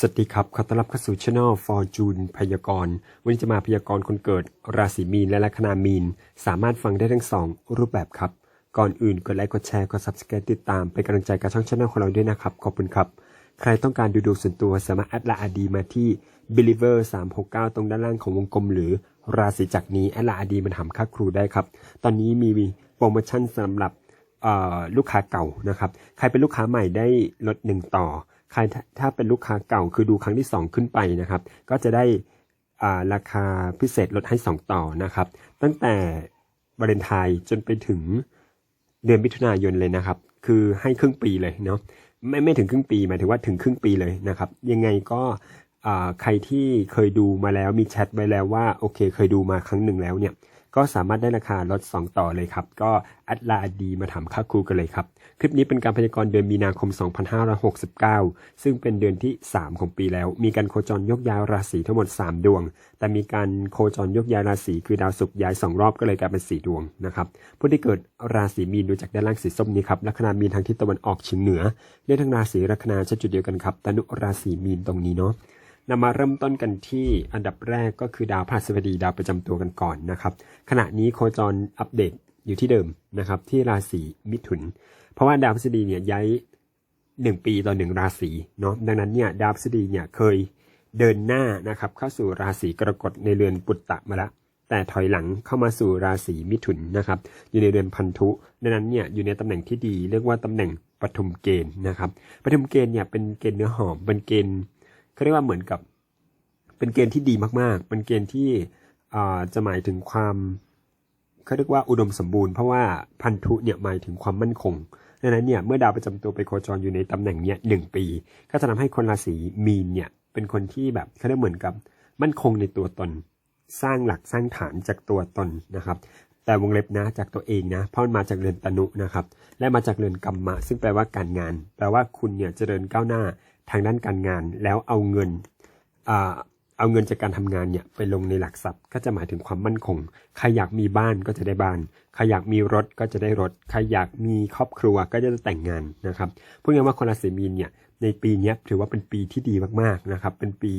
สวัสดีครับ ขอต้อนรับเข้าสู่ช anel Fortune พยากรณ์ วันนี้จะมาพยากรณ์คนเกิด ราศีมีนและลัคนามีน สามารถฟังได้ทั้งสองรูปแบบครับ ก่อนอื่นกดไลค์ กดแชร์ กด subscribe ติดตาม เป็นกำลังใจกับช่องช anel ของเราด้วยนะครับ ขอบคุณครับ ใครต้องการดูดวงส่วนตัวสามารถแอดไลน์อดีมาที่ believer 369 ตรงด้านล่างของวงกลม หรือราศีจักรนี้แอดไลน์อดีมันทำค่าครูได้ครับ ตอนนี้มีโปรโมชั่นสำหรับลูกค้าเก่านะครับ ใครเป็นลูกค้าใหม่ได้ลดหนึ่งต่อ ใครถ้าถ้าเป็นลูกค้าเก่าคือดูครั้งที่ 2 ขึ้นไปนะครับ ก็จะได้าราคาพิเศษลดให้ 2 ต่อนะครับ ตั้งแต่วาเลนไทน์จนไปถึงเดือนมิถุนายนเลยนะครับ คือให้ครึ่งปีเลยเนาะไม่ไม่ถึงครึ่งปีหมายถึงว่าถึงครึ่งปีเลยนะครับ ยังไงก็ใครที่เคยดูมาแล้วมีแชทไว้แล้วว่าโอเค เคยดูมาครั้งหนึ่งแล้วเนี่ย ก็สามารถได้ราคาลด 2 ต่อเลยครับ ก็อัดลาดีมาถามค่าครูกันเลยครับ คลิปนี้เป็นการพยากรณ์เดือนมีนาคม 2569 ซึ่งเป็นเดือนที่ 3 ของปีแล้ว มีการโคจรยกย้ายราศีทั้งหมด 3 ดวง แต่มีการโคจรยกย้ายราศีคือดาวศุกร์ย้าย 2 รอบก็เลยกลายเป็น 4 ดวงนะครับผู้ที่เกิดราศีมีนดูจากด้านล่างสีส้มนี้ครับลัคนามีนทางทิศตะวันออกเฉียงเหนือเรียกทั้งราศีลัคนาใช้จุดเดียวกันครับตนุราศีมีนตรงนี้เนาะ นำมาเริ่มต้นกันที่อันดับแรกก็คือดาวพฤหัสบดีดาวประจำตัวกันก่อนนะครับ ขณะนี้โคจรอัปเดตอยู่ที่เดิมนะครับที่ราศีมิถุน เพราะว่าดาวพฤหัสบดีเนี่ยย้ายหนึ่งปีต่อหนึ่งราศีเนาะดังนั้นเนี่ยดาวพฤหัสบดีเนี่ยเคยเดินหน้านะครับเข้าสู่ราศีกรกฎในเรือนปุตตะมาล้วแต่ถอยหลังเข้ามาสู่ราศีมิถุนนะครับอยู่ในเรือนพันธุดังนั้นเนี่ยอยู่ในตำแหน่งที่ดี เรียกว่าตำแหน่งปฐุมเกณฑ์นะครับปฐุมเกณฑ์เนี่ยเป็นเกณฑ์เนื้อหอมเป็นเกณฑ์ เขาเรียกว่าเหมือนกับ เป็นเกณฑ์ที่ดีมากๆ เป็นเกณฑ์ที่จะหมายถึงความเขาเรียกว่าอุดมสมบูรณ์เพราะว่าพันธุเนี่ยหมายถึงความมั่นคงดังนั้นเนี่ยเมื่อดาวประจำตัวไปโคจรอยู่ในตำแหน่งเนี้ยหนึ่งปี ก็จะทำให้คนราศีมีนเนี่ยเป็นคนที่แบบเขาเรียกเหมือนกับมั่นคงในตัวตน สร้างหลักสร้างฐานจากตัวตนนะครับ แต่วงเล็บนะจากตัวเองนะเพราะมันมาจากเรือนตนุนะครับ และมาจากเรือนกรรมะ ซึ่งแปลว่าการงาน แปลว่าคุณเนี่ยเจริญก้าวหน้า ทางด้านการงานแล้วเอาเงินเอาเงินจากการทำงานเนี่ยไปลงในหลักทรัพย์ก็จะหมายถึงความมั่นคง ใครอยากมีบ้านก็จะได้บ้าน ใครอยากมีรถก็จะได้รถ ใครอยากมีครอบครัวก็จะได้แต่งงานนะครับพูดง่ายๆว่าคนราศีมีนเนี่ยในปีนี้ถือว่าเป็นปีที่ดีมากๆนะครับ เป็นปี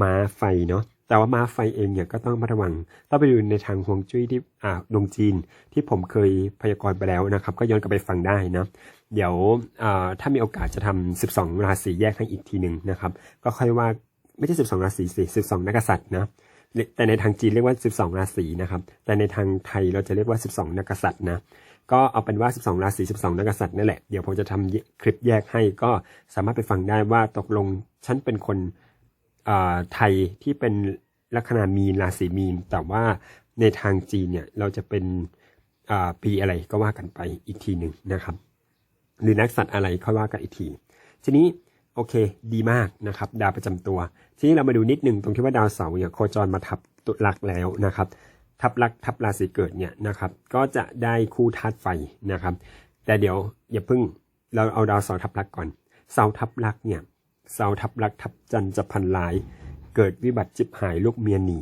ม้าไฟเนาะ แต่ว่ามาไฟเองเนี่ยก็ต้องระมัดระวังต้องไปดูในทางฮวงจุ้ยที่อ่าดวงจีนที่ผมเคยพยากรณ์ไปแล้วนะครับ ก็ย้อนกลับไปฟังได้นะ เดี๋ยวอ่าถ้ามีโอกาสจะทำ12 ราศีแยกให้อีกทีหนึ่งนะครับ ก็ค่อยว่าไม่ใช่ 12 ราศีสิ12 นักกษัตริย์นะแต่ในทางจีนเรียกว่า 12 ราศีนะครับ แต่ในทางไทยเราจะเรียกว่า 12 นักกษัตริย์นะ ก็เอาเป็นว่า 12 ราศี 12 นักกษัตริย์นั่นแหละ เดี๋ยวผมจะทำคลิปแยกให้ก็สามารถไปฟังได้ว่าตกลงฉันเป็นคน ไทยที่เป็นลัคนามีนราศีมีน แต่ว่าในทางจีนเนี่ยเราจะเป็นปีอะไรก็ว่ากันไปอีกทีหนึ่งนะครับ หรือนักสัตว์อะไรค่อยว่ากันอีกที ทีนี้โอเค ดีมากนะครับ ดาวประจำตัว ทีนี้เรามาดูนิดนึงตรงที่ว่าดาวเสาร์เนี่ยโคจรมาทับตุลักแล้วนะครับ ทับลักทับราศีเกิดเนี่ยนะครับ ก็จะได้คู่ธาตุไฟนะครับ แต่เดี๋ยวอย่าเพิ่งเราเอาดาวเสาร์ทับลักก่อน เสาร์ทับลักเนี่ย สาร์ทับลักทับจันทร์จะพันหลาย เกิดวิบัติจิบหายลูกเมียหนี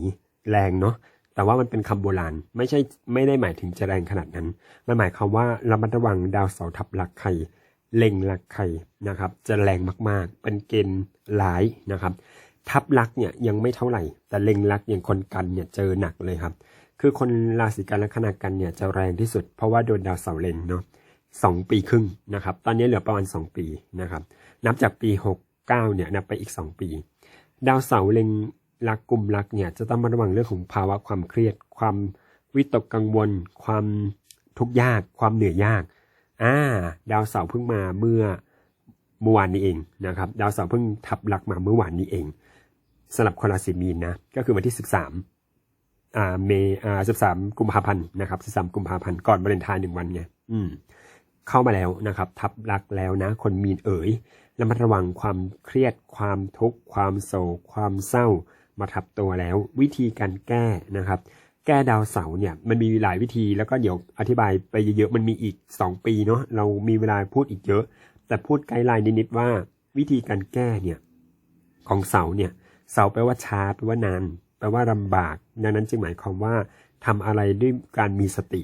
แรงเนาะแต่ว่ามันเป็นคำโบราณไม่ใช่ไม่ได้หมายถึงจะแรงขนาดนั้นมันหมายความว่าระมัดระวังดาวเสาทับลักษณ์ใครเล็งลักใครนะครับ จะแรงมากๆ เป็นเกณฑ์ร้ายนะครับ ทับลักเนี่ยยังไม่เท่าไหร่ แต่เล็งลักอย่างคนกันเนี่ยเจอหนักเลยครับ คือคนราศีกันและขนากันเนี่ยจะแรงที่สุด เพราะว่าโดนดาวเสาเล็งเนาะสองปีครึ่งนะครับ ตอนนี้เหลือประมาณ2ปีนะครับ นับจากปีหก 69เนี่ยนับไปอีก 2 ปี ดาวเสาร์เล็งลักกลุ่มลักเนี่ยจะต้องมาระวังเรื่องของภาวะความเครียด ความวิตกกังวล ความทุกข์ยาก ความเหนื่อยยากอ่าดาวเสาร์เพิ่งมาเมื่อเมื่อวานนี้เองนะครับ ดาวเสาร์เพิ่งทับลักมาเมื่อวานนี้เองสำหรับคนราศีมีนนะก็คือวันที่ 13อ่าเมอ่า13 กุมภาพันธ์นะครับ13 กุมภาพันธ์ก่อนวาเลนไทน์หนึ่งวันไงอืม เข้ามาแล้วนะครับ ทับลักแล้วนะ คนมีนเอ๋ยระมัดระวังความเครียดความทุกข์ความโศกความเศร้า มาทับตัวแล้ว วิธีการแก้นะครับ แก้ดาวเสาร์เนี่ยมันมีหลายวิธีแล้วก็เดี๋ยวอธิบายไปเยอะๆมันมีอีก 2 ปีเนาะเรามีเวลาพูดอีกเยอะ แต่พูดไกด์ไลน์นิดๆว่า วิธีการแก้เนี่ยของเสาร์เนี่ยเสาร์แปลว่าช้าแปลว่านานแปลว่าลำบาก ดังนั้นจึงหมายความว่าทำอะไรด้วยการมีสติ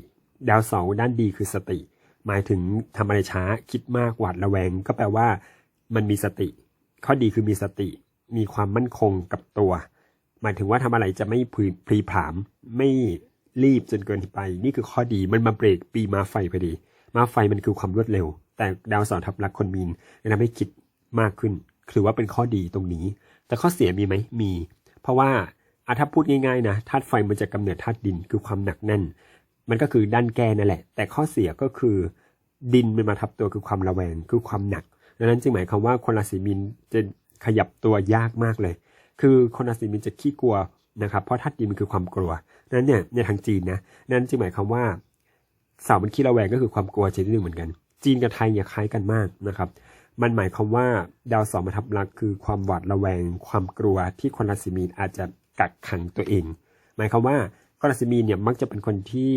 ดาวเสาร์ด้านดีคือสติ หมายถึงทำอะไรช้าคิดมากหวาดระแวง ก็แปลว่า มันมีสติ ข้อดีคือมีสติ มีความมั่นคงกับตัว หมายถึงว่าทำอะไรจะไม่พลีพลีผามไม่รีบจนเกินไป นี่คือข้อดีมันมาเบรกปีมาไฟพอดี มาไฟมันคือความรวดเร็ว แต่ดาวเสาร์ทับลักคนมีนทำให้คิดมากขึ้นถือว่าเป็นข้อดีตรงนี้ แต่ข้อเสียมีไหมมี เพราะว่าอะถ้าพูดง่ายๆนะธาตุไฟมันจะกำเนิดธาตุดินคือความหนักแน่น มันก็คือด้านแก้นั่นแหละ แต่ข้อเสียก็คือ ดินมันมาทับตัวคือความระแวงคือความหนักดังนั้นจึงหมายความว่าคนราศีมีนจะขยับตัวยากมากเลย คือคนราศีมีนจะขี้กลัวนะครับเพราะธาตุดินมันคือความกลัวนั้นเนี่ยในทางจีนนะนั้นจึงหมายความว่าเสามันขี้ระแวงก็คือความกลัวชนิดหนึ่งเหมือนกัน จีนกับไทยเนี่ยคล้ายกันมากนะครับ มันหมายความว่าดาวสาร์มาทับลักคือความหวาดระแวง ความกลัวที่คนราศีมีนอาจจะกักขังตัวเอง หมายความว่า คนราศีมีเนี่ยมักจะเป็นคนที่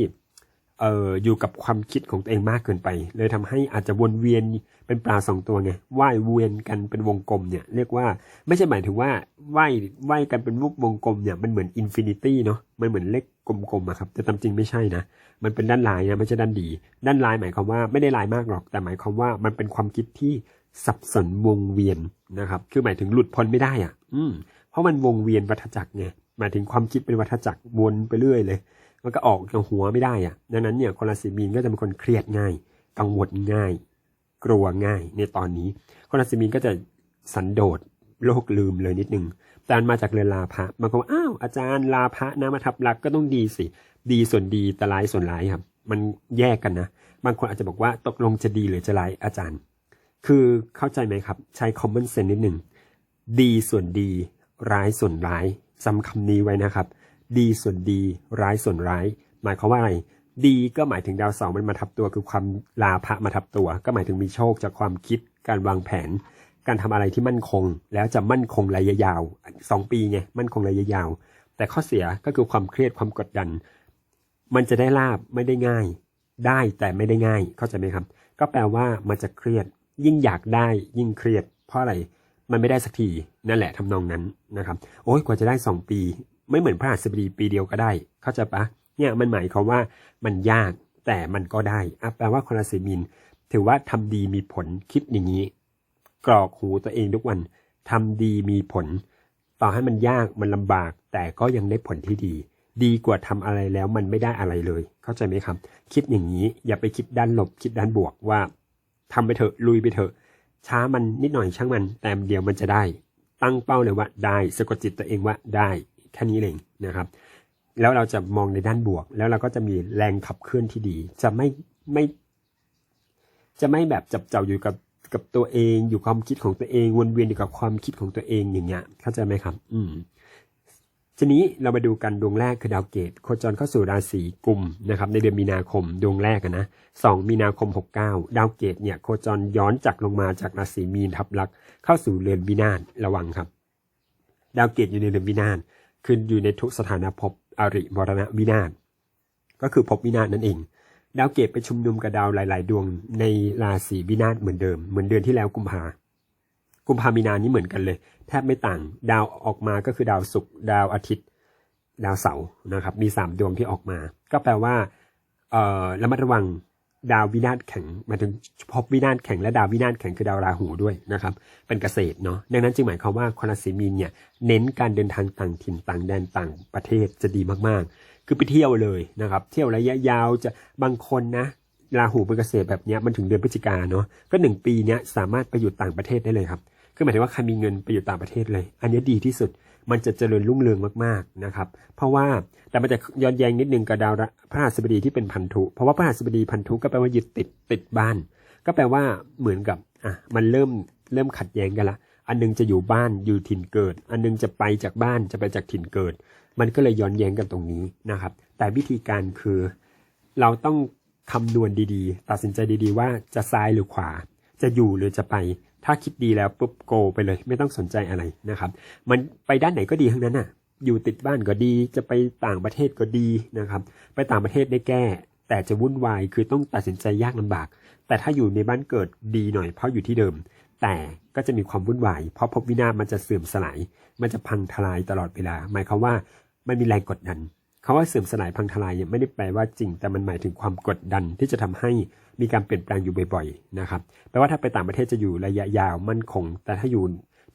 เอ่ออยู่กับความคิดของตัวเองมากเกินไป เลยทำให้อาจจะวนเวียนเป็นปลาสองตัวไงว่ายเวียนกันเป็นวงกลมเนี่ยเรียกว่าไม่ใช่หมายถึงว่าว่ายว่ายกันเป็นรูปวงกลมเนี่ยมันเหมือนอินฟินิตี้เนาะมันเหมือนเลขกลมๆอะครับแต่ตามจริงไม่ใช่นะมันเป็นด้านลายนะไม่ใช่ด้านดี ด้านลายหมายความว่าไม่ได้ลายมากหรอก แต่หมายความว่ามันเป็นความคิดที่สับสนวงเวียนนะครับ คือหมายถึงหลุดพ้นไม่ได้อะ อืมเพราะมันวงเวียนวัฏจักรไง หมายถึงความคิดเป็นวัฏจักรวนไปเรื่อยเลย มันก็ออกจากหัวไม่ได้อะดังนั้นเนี่ยคนราศีมีนก็จะเป็นคนเครียดง่าย กังวลง่าย กลัวง่าย ในตอนนี้ คนราศีมีนก็จะสันโดษโลกลืมเลยนิดนึงแต่มันมาจากเรือนลาภะบางคนว่าอ้าวอาจารย์ลาภะนะมาทับลักก็ต้องดีสิ ดีส่วนดีแต่ร้ายส่วนร้ายครับ มันแยกกันนะ บางคนอาจจะบอกว่าตกลงจะดีหรือจะร้ายอาจารย์ คือเข้าใจไหมครับ ใช้ common sense นิดหนึ่งดีส่วนดีร้ายส่วนร้าย จำคำนี้ไว้นะครับ ดีส่วนดี ร้ายส่วนร้าย หมายความว่าอะไร ดีก็หมายถึงดาวเสาร์มันมาทับตัวคือความลาภะมาทับตัว ก็หมายถึงมีโชคจากความคิด การวางแผน การทำอะไรที่มั่นคง แล้วจะมั่นคงระยะยาวสองปีไงมั่นคงระยะยาว แต่ข้อเสียก็คือความเครียดความกดดัน มันจะได้ลาบไม่ได้ง่าย ได้แต่ไม่ได้ง่ายเข้าใจไหมครับ ก็แปลว่ามันจะเครียด ยิ่งอยากได้ยิ่งเครียด เพราะอะไร มันไม่ได้สักทีนั่นแหละทำนองนั้นนะครับโอ้ยกว่าจะได้สองปี ไม่เหมือนพระหัสบดีปีเดียวก็ได้ เข้าใจปะเนี่ยมันหมายความว่ามันยากแต่มันก็ได้อะแปลว่าคนราศีมีนถือว่าทำดีมีผลคิดอย่างนี้ กรอกหูตัวเองทุกวันทำดีมีผล ต่อให้มันยากมันลำบาก แต่ก็ยังได้ผลที่ดี ดีกว่าทำอะไรแล้วมันไม่ได้อะไรเลย เข้าใจไหมครับ คิดอย่างนี้อย่าไปคิดด้านลบคิดด้านบวกว่าทำไปเถอะลุยไปเถอะ ช้ามันนิดหน่อยช่างมัน แต่เดียวมันจะได้ ตั้งเป้าเลยว่าได้สะกดจิตตัวเองว่าได้แค่นี้เองนะครับ แล้วเราจะมองในด้านบวก แล้วเราก็จะมีแรงขับเคลื่อนที่ดี จะไม่ไม่ จะไม่แบบจับเจ้าอยู่กับกับตัวเอง อยู่ความคิดของตัวเองวนเวียนอยู่กับความคิดของตัวเองอย่างเงี้ยเข้าใจไหมครับ อืม ทีนี้เรามาดูกันดวงแรกคือดาวเกตโคจรเข้าสู่ราศีกุมนะครับในเดือนมีนาคมดวงแรกนะสองมีนาคมหกเก้าดาวเกตเนี่ยโคจรย้อนจากลงมาจากราศีมีนทับลักเข้าสู่เรือนวินาศระวังครับ ดาวเกตอยู่ในเรือนวินาศคืออยู่ในทุกสถานะภพอริมรณะวินาศก็คือภพวินาศนั่นเอง ดาวเกตไปชุมนุมกับดาวหลาย ๆ ดวงในราศีวินาศเหมือนเดิม เหมือนเดือนที่แล้วกุมภา กุมภามีนานี้เหมือนกันเลย แทบไม่ต่าง ดาวออกมาก็คือดาวศุกร์ดาวอาทิตย์ ดาวเสาร์นะครับ มีสามดวงที่ออกมา ก็แปลว่าเอ่อระมัดระวังดาววินาศแข็งหมายถึงพบวินาศแข็งและดาววินาศแข็งคือดาวราหูด้วยนะครับ เป็นเกษตรเนาะดังนั้นจึงหมายความว่าคนราศีมีนเนี่ยเน้นการเดินทางต่างถิ่นต่างแดนต่างประเทศจะดีมากๆ คือไปเที่ยวเลยนะครับ เที่ยวระยะยาวจะบางคนนะราหูเป็นเกษตรแบบเนี้ยมันถึงเดือนพฤศจิกาเนาะก็หนึ่งปีเนี้ยสามารถไปอยู่ต่างประเทศได้เลยครับ คือหมายถึงว่าใครมีเงินไปอยู่ต่างประเทศเลย อันนี้ดีที่สุด มันจะเจริญรุ่งเรืองมากๆนะครับ เพราะว่าแต่มันจะย้อนแย้งนิดนึงกับดาวพระหัสบดีที่เป็นพันธุ เพราะว่าพระหัสบดีพันธุก็แปลว่ายึดติดติดบ้าน ก็แปลว่าเหมือนกับอะมันเริ่มเริ่มขัดแย้งกันละ อันนึงจะอยู่บ้านอยู่ถิ่นเกิด อันนึงจะไปจากบ้านจะไปจากถิ่นเกิด มันก็เลยย้อนแย้งกันตรงนี้นะครับ แต่วิธีการคือ เราต้องคำนวณดีๆ ตัดสินใจดีๆ ว่าจะซ้ายหรือขวา จะอยู่หรือจะไป ถ้าคิดดีแล้วปุ๊บโกไปเลย ไม่ต้องสนใจอะไรนะครับ มันไปด้านไหนก็ดีทั้งนั้นน่ะ อยู่ติดบ้านก็ดี จะไปต่างประเทศก็ดีนะครับ ไปต่างประเทศได้แก้ แต่จะวุ่นวายคือต้องตัดสินใจยากลำบาก แต่ถ้าอยู่ในบ้านเกิดดีหน่อยเพราะอยู่ที่เดิม แต่ก็จะมีความวุ่นวาย เพราะภพวินาศมันจะเสื่อมสลาย มันจะพังทลายตลอดเวลา หมายความว่ามันมีแรงกดดันคาว่าเสื่อมสลายพังทลายเนี่ยไม่ได้แปลว่าจริง แต่มันหมายถึงความกดดันที่จะทำให้ มีการเปลี่ยนแปลงอยู่บ่อยๆนะครับแปลว่าถ้าไปต่างประเทศจะอยู่ระยะยาวมั่นคง แต่ถ้าอยู่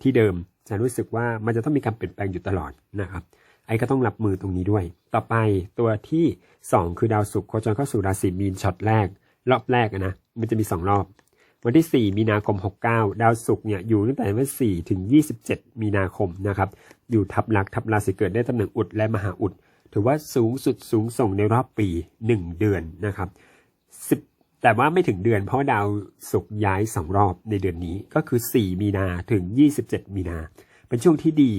ที่เดิมจะรู้สึกว่ามันจะต้องมีการเปลี่ยนแปลงอยู่ตลอดนะครับไอ้ก็ต้องรับมือตรงนี้ด้วย ต่อไปตัวที่ 2 คือดาวศุกร์โคจรเข้าสู่ราศีมีนช็อตแรก รอบแรกอะนะมันจะมี 2 รอบ วันที่ 4 มีนาคม 69 ดาวศุกร์เนี่ยอยู่ตั้งแต่วันที่4ถึง 27 มีนาคมนะครับอยู่ทับลักทับราศีเกิดได้ตำแหน่งอุดและมหาอุด ถือว่าสูงสุดสูงส่งในรอบปี 1 เดือนนะครับสิบ แต่ว่าไม่ถึงเดือนเพราะดาวศุกร์ย้าย2รอบในเดือนนี้ก็คือ 4 มีนาถึง 27 มีนา เป็นช่วงที่ดี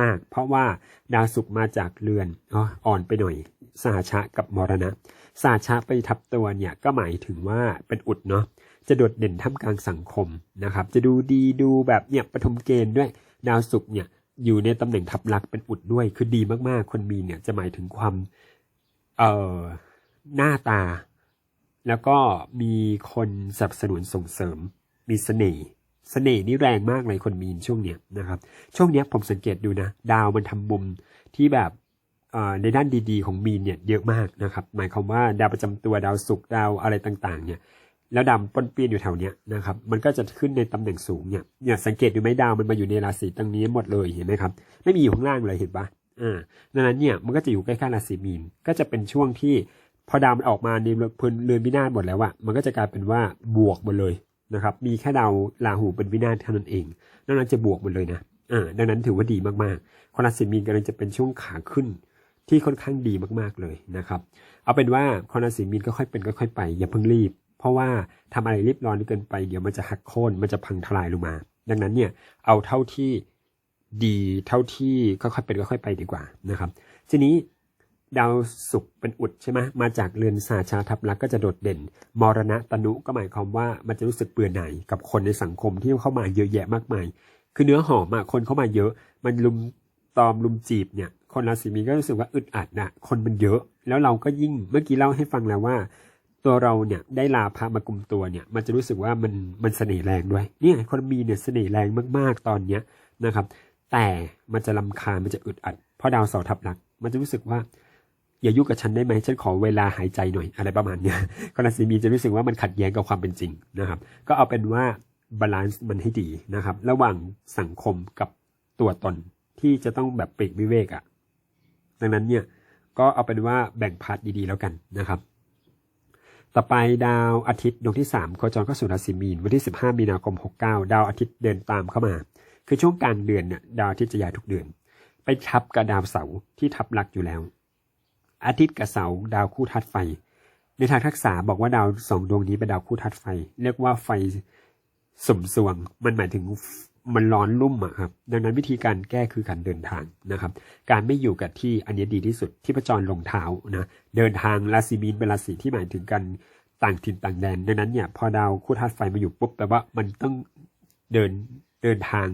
มาก ๆ เพราะว่าดาวศุกร์มาจากเรือนอ่อนไปหน่อยสหชะกับมรณะสหชะไปทับตัวเนี่ยก็หมายถึงว่าเป็นอุดเนาะจะโดดเด่นท่ามกลางสังคมนะครับ จะดูดีดูแบบเนี่ยปฐมเกณฑ์ด้วยดาวศุกร์เนี่ยอยู่ในตำแหน่งทับลักเป็นอุดด้วย คือดีมากๆ คนมีเนี่ยจะหมายถึงความเอ่อหน้าตา แล้วก็มีคนสนับสนุนส่งเสริม มีเสน่ห์เสน่ห์นี่แรงมากเลยคนมีนช่วงเนี้ยนะครับ ช่วงเนี้ยผมสังเกตดูนะ ดาวมันทำมุมที่แบบในด้านดีๆ ของมีนเนี่ยเยอะมากนะครับ หมายความว่าดาวประจำตัวดาวศุกร์ดาวอะไรต่างๆ เนี่ย แล้วดำปนเปี้ยนอยู่แถวเนี้ยนะครับ มันก็จะขึ้นในตำแหน่งสูงเนี่ยเนี่ยสังเกตดูไหมดาวมันมาอยู่ในราศีตรงนี้หมดเลยเห็นไหมครับ ไม่มีอยู่ข้างล่างเลยเห็นปะอ่าดังนั้นเนี่ยมันก็จะอยู่ใกล้ๆราศีมีนก็จะเป็นช่วงที่ พอดาวมันออกมาในพื้นเรือนวินาศหมดแล้วอะมันก็จะกลายเป็นว่าบวกหมดเลยนะครับ มีแค่ดาวราหูเป็นวินาศเท่านั้นเองดังนั้นจะบวกหมดเลยนะอ่าดังนั้นถือว่าดีมากๆคนราศีมีนกำลังจะเป็นช่วงขาขึ้นที่ค่อนข้างดีมากๆเลยนะครับ เอาเป็นว่าคนราศีมีนก็ค่อยเป็นก็ค่อยไปอย่าเพิ่งรีบ เพราะว่าทำอะไรรีบร้อนเกินไปเดี๋ยวมันจะหักโค่นมันจะพังทลายลงมา ดังนั้นเนี่ยเอาเท่าที่ดีเท่าที่ค่อยๆเป็นค่อยๆไปดีกว่านะครับ ทีนี้ ดาวศุกร์เป็นอุดใช่ไหมมาจากเรือนสาชาทับลักก็จะโดดเด่น มรณะตนุก็หมายความว่ามันจะรู้สึกเบื่อหน่ายกับคนในสังคมที่เข้ามาเยอะแยะมากมาย คือเนื้อหอมอะคนเข้ามาเยอะ มันลุมตอมลุมจีบเนี่ย คนราศีมีนก็รู้สึกว่าอึดอัดนะคนมันเยอะ แล้วเราก็ยิ่งเมื่อกี้เล่าให้ฟังแล้วว่า ตัวเราเนี่ยได้ลาพระมากลุ่มตัวเนี่ย มันจะรู้สึกว่ามันมันเสน่ห์แรงด้วย เนี่ยคนมีเนี่ยเสน่ห์แรงมากๆตอนเนี้ยนะครับ แต่มันจะลำคาญมันจะอึดอัด เพราะดาวเสาร์ทับลักมันจะรู้สึกว่า อย่ายุ่งกับฉันได้ไหมฉันขอเวลาหายใจหน่อยอะไรประมาณเนี้ยคนราศีมีนจะรู้สึกว่ามันขัดแย้งกับความเป็นจริงนะครับ ก็เอาเป็นว่าบาลานซ์มันให้ดีนะครับ ระหว่างสังคมกับตัวตนที่จะต้องแบบปลีกวิเวกอะ่ะ ดังนั้นเนี่ยก็เอาเป็นว่าแบ่งพาร์ทดีๆแล้วกันนะครับ ต่อไปดาวอาทิตย์ดวงที่3โคจรเข้าสู่ราศีมีนวันที่ 15 มีนาคม 69 ดาวอาทิตย์เดินตามเข้ามา คือช่วงกลางเดือนเนี่ยดาวอาทิตย์จะย้ายทุกเดือน ไปทับกับดาวเสาร์ที่ทับลักอยู่แล้ว อาทิตย์กับเสาดาวคู่ธาตุไฟ ในทางทักษะบอกว่าดาวสองดวงนี้เป็นดาวคู่ธาตุไฟ เรียกว่าไฟสมสวง มันหมายถึงมันร้อนรุ่มอะครับ ดังนั้นวิธีการแก้คือการเดินทางนะครับ การไม่อยู่กับที่อันนี้ดีที่สุดที่ประจรลงเท้านะเดินทางราศีมีนเป็นราศีที่หมายถึงกันต่างถิ่นต่างแดนดังนั้นเนี่ยพอดาวคู่ธาตุไฟมาอยู่ปุ๊บแปลว่ามันต้องเดินเดินทาง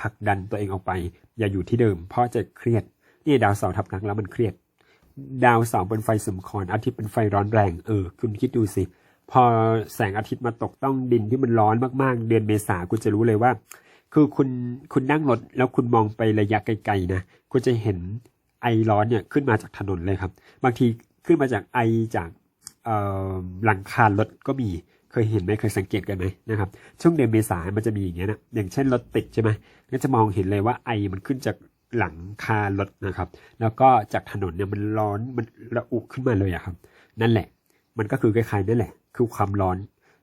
ผลักดันตัวเองออกไป อย่าอยู่ที่เดิม เพราะจะเครียดนี่ดาวเสาร์ทับลักแล้วมันเครียด ดาวเสาร์เป็นไฟสมครอาทิตย์เป็นไฟร้อนแรงเออ คุณคิดดูสิ พอแสงอาทิตย์มาตกต้องดินที่มันร้อนมากๆ เดือนเมษาคุณจะรู้เลยว่า คือคุณคุณนั่งรถแล้วคุณมองไประยะไกลๆนะคุณจะเห็นไอร้อนเนี่ยขึ้นมาจากถนนเลยครับ บางทีขึ้นมาจากไอจากหลังคารถก็มีเคยเห็นไหมเคยสังเกตกันไหมนะครับช่วงเดือนเมษามันจะมีอย่างเงี้ยนะอย่างเช่นรถติดใช่ไหมก็จะมองเห็นเลยว่าไอมันขึ้นจาก หลังคารถนะครับ แล้วก็จากถนนเนี่ยมันร้อนมันระอุขึ้นมาเลยอะครับ นั่นแหละ มันก็คือคล้ายๆนั่นแหละ คือความร้อน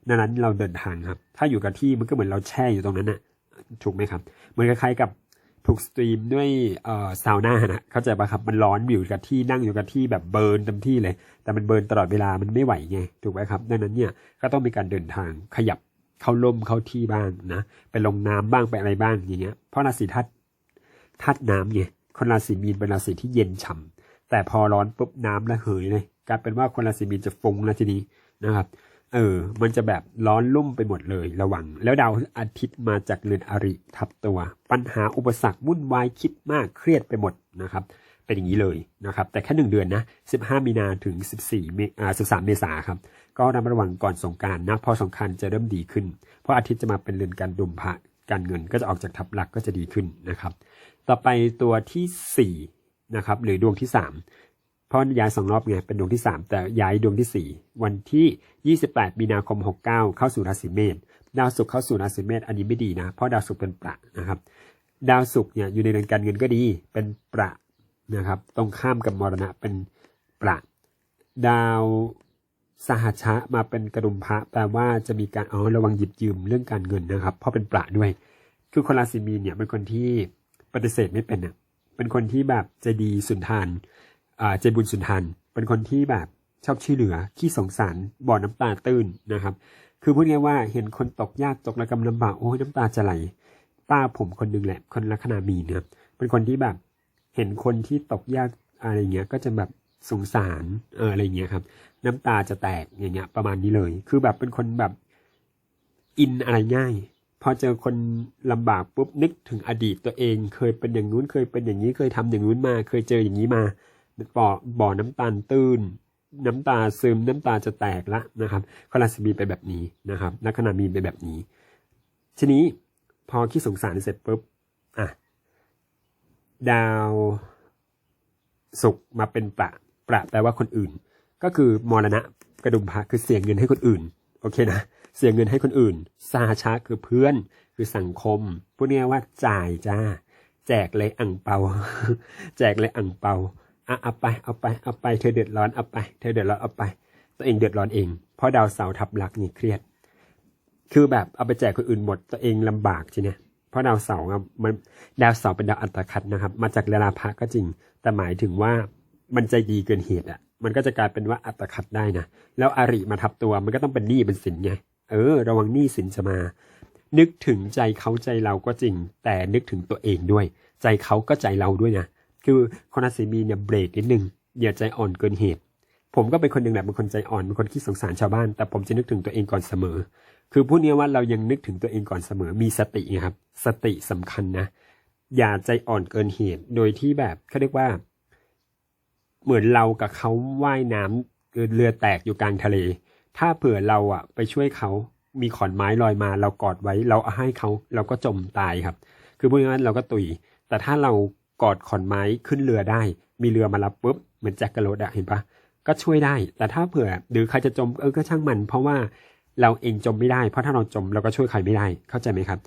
ดังนั้นเราเดินทางครับ ถ้าอยู่กับที่มันก็เหมือนเราแช่อยู่ตรงนั้นน่ะถูกไหมครับเหมือนคล้ายๆกับถูกสตรีมด้วยเอ่อซาวน่านะเข้าใจปะครับมันร้อนอยู่กับที่นั่งอยู่กับที่แบบเบิร์นเต็มที่เลย แต่มันเบิร์นตลอดเวลามันไม่ไหวไงถูกไหมครับ ดังนั้นเนี่ยก็ต้องมีการเดินทางขยับเข้าลมเข้าที่บ้างนะไปลงน้ำบ้างไปอะไรบ้างอย่างเงี้ยเพราะราศีธาตุ ธาตุน้ำไงคนราศีมีนเป็นราศีที่เย็นฉ่ำแต่พอร้อนปุ๊บน้ำระเหยเลยกลายเป็นว่าคนราศีมีนจะฟุ้งแล้วทีนี้นะครับ เออ มันจะแบบร้อนลุ่มไปหมดเลยระวัง แล้วดาวอาทิตย์มาจากเรือนอริทับตัว ปัญหาอุปสรรควุ่นวายคิดมากเครียดไปหมดนะครับเป็นอย่างนี้เลยนะครับแต่แค่หนึ่งเดือนนะ 15 มีนาถึง 14เมอ่า13 เมษาครับก็ระมัดระวังก่อนสงการนะพอสงการจะเริ่มดีขึ้น เพราะอาทิตย์จะมาเป็นเรือนการดุมพระ การเงินก็จะออกจากทับหลักก็จะดีขึ้นนะครับ ต่อไปตัวที่สี่นะครับหรือดวงที่สามเพราะย้ายสองรอบไงเป็นดวงที่ 3 แต่ย้ายดวงที่ 4 วันที่ 28 มีนาคม 69 เข้าสู่ราศีเมษดาวศุกร์เข้าสู่ราศีเมษอันนี้ไม่ดีนะเพราะดาวศุกร์เป็นประนะครับ ดาวศุกร์เนี่ยอยู่ในเรือนการเงินก็ดีเป็นประนะครับตรงข้ามกับมรณะเป็นประดาว สหชะมาเป็นกระดุมพระแปลว่าจะมีการอ๋อระวังหยิบยืมเรื่องการเงินนะครับ เพราะเป็นประด้วย คือคนราศีมีนเนี่ยเป็นคนที่ปฏิเสธไม่เป็นอะเป็นคนที่แบบใจดีสุนทานอ่าใจบุญสุนทานเป็นคนที่แบบชอบช่วยเหลือขี้สงสารบ่อน้ำตาตื้นนะครับ คือพูดง่ายว่าเห็นคนตกยากตกระกำลำบากโอ้ยน้ำตาจะไหลป้าผมคนหนึงแหละ คนลัคนามีนนะครับเป็นคนที่แบบ เห็นคนที่ตกยากอะไรเงี้ย ก็จะแบบ สงสารเอออะไรเงี้ยครับ น้ำตาจะแตกอย่างเงี้ย ประมาณนี้เลย คือแบบเป็นคนแบบอินอะไรง่าย พอเจอคนลำบากปุ๊บนึกถึงอดีตตัวเอง เคยเป็นอย่างนู้นเคยเป็นอย่างนี้เคยทำอย่างนู้นมา เคยเจออย่างนี้มาบ่อบ่อน้ำตาลตื้น น้ำตาซึมน้ำตาจะแตกละนะครับคอลาสบีไปแบบนี้นะครับลัคนามีไปแบบนี้ ทีนี้พอขี้สงสารเสร็จปุ๊บอะดาวศุกมาเป็นประ ประแปลว่าคนอื่น ก็คือมรณะกระดุมพระคือเสียเงินให้คนอื่น โอเคนะ เสียเงินให้คนอื่น สาชะคือเพื่อน คือสังคมพูดง่ายว่าจ่ายจ้า แจกเลยอ่างเปา แจกเลยอ่างเปาอะเอาไปเอาไปเอาไปเธอเดือดร้อนเอาไปเธอเดือดร้อนเอาไป ตัวเองเดือดร้อนเอง เพราะดาวเสาร์ทับลักนี่เครียด คือแบบเอาไปแจกคนอื่นหมดตัวเองลำบากใช่ไหมเพราะดาวเสาร์อะมันดาวเสาร์เป็นดาวอัตคัดนะครับ มาจากเวลาพระก็จริง แต่หมายถึงว่า มันใจดีเกินเหตุอะ มันก็จะกลายเป็นว่าอัตคัดได้นะ แล้วอาริมาทับตัวมันก็ต้องเป็นหนี้เป็นสินไง เออ ระวังหนี้สินจะมา นึกถึงใจเขาใจเราก็จริง แต่นึกถึงตัวเองด้วย ใจเขาก็ใจเราด้วยนะ คือคนราศีมีนเนี่ยเบรกนิดนึงอย่าใจอ่อนเกินเหตุ ผมก็เป็นคนหนึ่งแหละเป็นคนใจอ่อนเป็นคนขี้สงสารชาวบ้าน แต่ผมจะนึกถึงตัวเองก่อนเสมอ คือพูดง่ายว่าเรายังนึกถึงตัวเองก่อนเสมอ มีสติครับ สติสำคัญนะ อย่าใจอ่อนเกินเหตุ โดยที่แบบเขาเรียกว่า เหมือนเรากับเขาว่ายน้ำเออเรือแตกอยู่กลางทะเล ถ้าเผื่อเราอะไปช่วยเขามีขอนไม้ลอยมา เรากอดไว้ เราให้เขาเราก็จมตายครับ คือพูดง่ายๆเราก็ตุย แต่ถ้าเรากอดขอนไม้ขึ้นเรือได้ มีเรือมารับปุ๊บเหมือนแจ็คกระโรดอะเห็นปะก็ช่วยได้ แต่ถ้าเผื่อหรือใครจะจมเออก็ช่างมัน เพราะว่าเราเองจมไม่ได้ เพราะถ้าเราจมเราก็ช่วยใครไม่ได้เข้าใจไหมครับ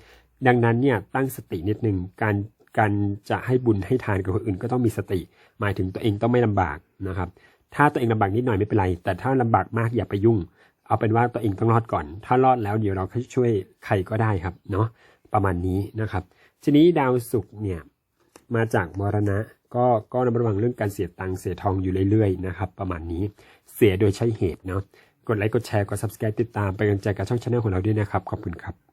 ดังนั้นเนี่ยตั้งสตินิดหนึ่งการ การจะให้บุญให้ทานกับคนอื่นก็ต้องมีสติ หมายถึงตัวเองต้องไม่ลำบากนะครับ ถ้าตัวเองลำบากนิดหน่อยไม่เป็นไร แต่ถ้าลำบากมากอย่าไปยุ่ง เอาเป็นว่าตัวเองต้องรอดก่อน ถ้ารอดแล้วเดี๋ยวเราค่อยช่วยใครก็ได้ครับเนาะประมาณนี้นะครับ ทีนี้ดาวศุกร์เนี่ยมาจากมรณะก็ก็ระมัดระวังเรื่องการเสียตังค์เสียทองอยู่เรื่อยๆนะครับประมาณนี้เสียโดยใช้เหตุเนาะกดไลค์กดแชร์กด subscribe ติดตามเป็นกำลังใจกับช่องชาแนลของเราด้วยนะครับ ขอบคุณครับ